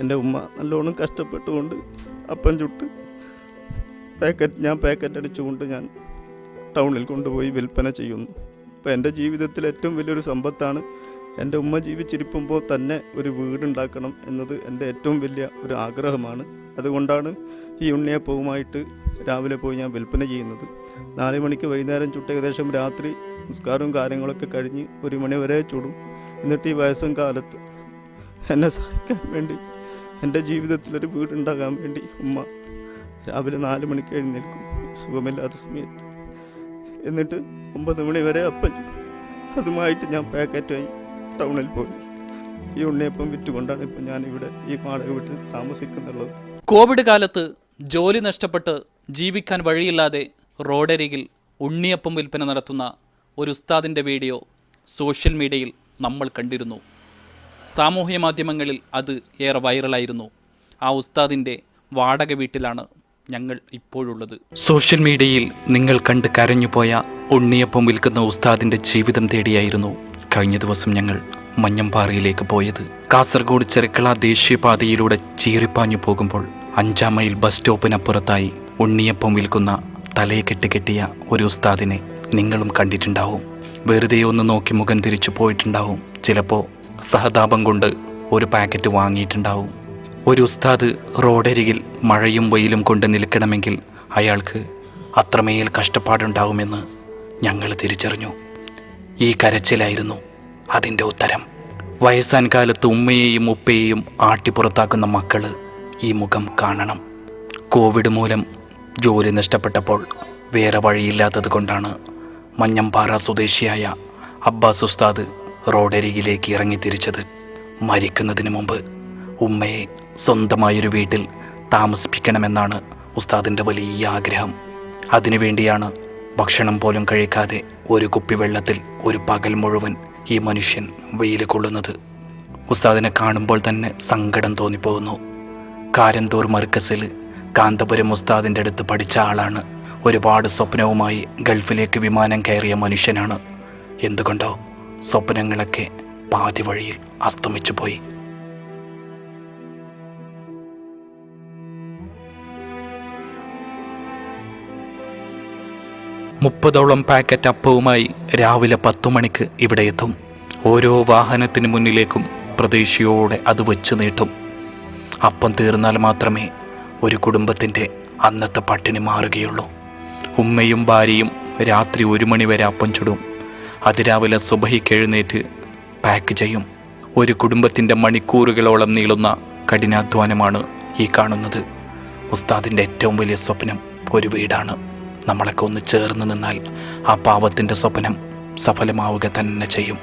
എന്റെ ഉമ്മ നല്ലോണം കഷ്ടപ്പെട്ടുകൊണ്ട് അപ്പം ചുട്ട് പാക്കറ്റ് ഞാൻ പാക്കറ്റ് അടിച്ചുകൊണ്ട് ഞാൻ ടൗണിൽ കൊണ്ടുപോയി വിൽപ്പന ചെയ്യുന്നു. അപ്പോൾ എന്റെ ജീവിതത്തിൽ ഏറ്റവും വലിയൊരു സമ്പത്താണ് എന്റെ ഉമ്മ ജീവിച്ചിരിക്കുമ്പോൾ തന്നെ ഒരു വീടുണ്ടാക്കണം എന്നത് എന്റെ ഏറ്റവും വലിയ ഒരു ആഗ്രഹമാണ്. അതുകൊണ്ടാണ് ഈ ഉണ്ണിയപ്പവുമായിട്ട് രാവിലെ പോയി ഞാൻ വിൽപ്പന ചെയ്യുന്നത്. നാല് മണിക്ക് വൈകുന്നേരം ചുട്ട് ഏകദേശം രാത്രി നിസ്കാരവും കാര്യങ്ങളൊക്കെ കഴിഞ്ഞ് ഒരു മണി വരെ ചുടും. എന്നിട്ട് ഈ വയസ്സും കാലത്ത് എന്നെ സഹായിക്കാൻ വേണ്ടി എന്റെ ജീവിതത്തിലൊരു വീടുണ്ടാകാൻ വേണ്ടി ഉമ്മ രാവിലെ നാല് മണിക്ക് എഴുന്നേൽക്കും. സുഖമില്ലാത്ത സമയത്ത്. എന്നിട്ട് ഒമ്പത് മണി വരെ അപ്പം അതുമായിട്ട് ഞാൻ പാക്കറ്റായി ടൗണിൽ പോയി. ഈ ഉണ്ണിയപ്പം വിറ്റുകൊണ്ടാണ് ഇപ്പം ഇവിടെ ഈ വാടക വീട്ടിൽ താമസിക്കുന്നുള്ളത്. കോവിഡ് കാലത്ത് ജോലി നഷ്ടപ്പെട്ട് ജീവിക്കാൻ വഴിയില്ലാതെ റോഡരികിൽ ഉണ്ണിയപ്പം വിൽപ്പന നടത്തുന്ന ഒരു ഉസ്താദിന്റെ വീഡിയോ സോഷ്യൽ മീഡിയയിൽ നമ്മൾ കണ്ടിരുന്നു. സാമൂഹ്യ മാധ്യമങ്ങളിൽ അത് ഏറെ വൈറലായിരുന്നു. ആ ഉസ്താദിന്റെ വാടക വീട്ടിലാണ് ഞങ്ങൾ ഇപ്പോഴുള്ളത്. സോഷ്യൽ മീഡിയയിൽ നിങ്ങൾ കണ്ട് കരഞ്ഞുപോയ ഉണ്ണിയപ്പം വിൽക്കുന്ന ഉസ്താദിന്റെ ജീവിതം തേടിയായിരുന്നു കഴിഞ്ഞ ദിവസം ഞങ്ങൾ മഞ്ഞമ്പാറയിലേക്ക് പോയത്. കാസർഗോഡ് ചെറുക്കള ദേശീയപാതയിലൂടെ ചീറിപ്പാഞ്ഞു പോകുമ്പോൾ അഞ്ചാം മൈൽ ബസ് സ്റ്റോപ്പിനപ്പുറത്തായി ഉണ്ണിയപ്പം വിൽക്കുന്ന തലയെ കെട്ടിക്കെട്ടിയ ഒരു ഉസ്താദിനെ നിങ്ങളും കണ്ടിട്ടുണ്ടാവും. വെറുതെ ഒന്ന് നോക്കി മുഖം തിരിച്ചു പോയിട്ടുണ്ടാവും. ചിലപ്പോൾ സഹതാപം കൊണ്ട് ഒരു പാക്കറ്റ് വാങ്ങിയിട്ടുണ്ടാവും. ഒരു ഉസ്താദ് റോഡരികിൽ മഴയും വെയിലും കൊണ്ട് നിൽക്കണമെങ്കിൽ അയാൾക്ക് അത്രമേൽ കഷ്ടപ്പാടുണ്ടാവുമെന്ന് ഞങ്ങൾ തിരിച്ചറിഞ്ഞു. ഈ കരച്ചിലായിരുന്നു അതിന്റെ ഉത്തരം. വയസ്സാൻ കാലത്ത് ഉമ്മയെയും ഉപ്പയെയും ആട്ടിപ്പുറത്താക്കുന്ന മക്കൾ ഈ മുഖം കാണണം. കോവിഡ് മൂലം ജോലി നഷ്ടപ്പെട്ടപ്പോൾ വേറെ വഴിയില്ലാത്തത് കൊണ്ടാണ് മഞ്ഞമ്പാറ സ്വദേശിയായ അബ്ബാസ് ഉസ്താദ് റോഡരികിലേക്ക് ഇറങ്ങി തിരിച്ചത് മരിക്കുന്നതിന് മുമ്പ് ഉമ്മയെ സ്വന്തമായൊരു വീട്ടിൽ താമസിപ്പിക്കണമെന്നാണ് ഉസ്താദിന്റെ വലിയ ആഗ്രഹം. അതിനുവേണ്ടിയാണ് ഭക്ഷണം പോലും കഴിക്കാതെ ഒരു കുപ്പി വെള്ളത്തിൽ ഒരു പകൽ മുഴുവൻ ഈ മനുഷ്യൻ വെയിൽ കൊള്ളുന്നത്. ഉസ്താദിനെ കാണുമ്പോൾ തന്നെ സങ്കടം തോന്നിപ്പോകുന്നു. കാരന്തൂർ മർക്കസിൽ കാന്തപുരം ഉസ്താദിന്റെ അടുത്ത് പഠിച്ച ആളാണ്. ഒരുപാട് സ്വപ്നവുമായി ഗൾഫിലേക്ക് വിമാനം കയറിയ മനുഷ്യനാണ്. എന്തുകൊണ്ടോ സ്വപ്നങ്ങളൊക്കെ പാതി വഴിയിൽ അസ്തമിച്ചു പോയി. മുപ്പതോളം പാക്കറ്റ് അപ്പവുമായി രാവിലെ പത്തു മണിക്ക് ഇവിടെ എത്തും. ഓരോ വാഹനത്തിന് മുന്നിലേക്കും പ്രതീക്ഷയോടെ അത് വെച്ച് നീട്ടും. അപ്പം തീർന്നാൽ മാത്രമേ ഒരു കുടുംബത്തിന്റെ അന്നത്തെ പട്ടിണി മാറുകയുള്ളൂ. ഉമ്മയും ഭാര്യയും രാത്രി ഒരു മണിവരെ അപ്പം ചുടും. അതിരാവിലെ സുബഹിക്ക് എഴുന്നേറ്റ് പാക്ക് ചെയ്യും. ഒരു കുടുംബത്തിന്റെ മണിക്കൂറുകളോളം നീളുന്ന കഠിനാധ്വാനമാണ് ഈ കാണുന്നത്. ഉസ്താദിന്റെ ഏറ്റവും വലിയ സ്വപ്നം ഒരു വീടാണ്. നമ്മളൊക്കെ ഒന്ന് ചേർന്ന് നിന്നാൽ ആ പാവത്തിന്റെ സ്വപ്നം സഫലമാവുക തന്നെ ചെയ്യും.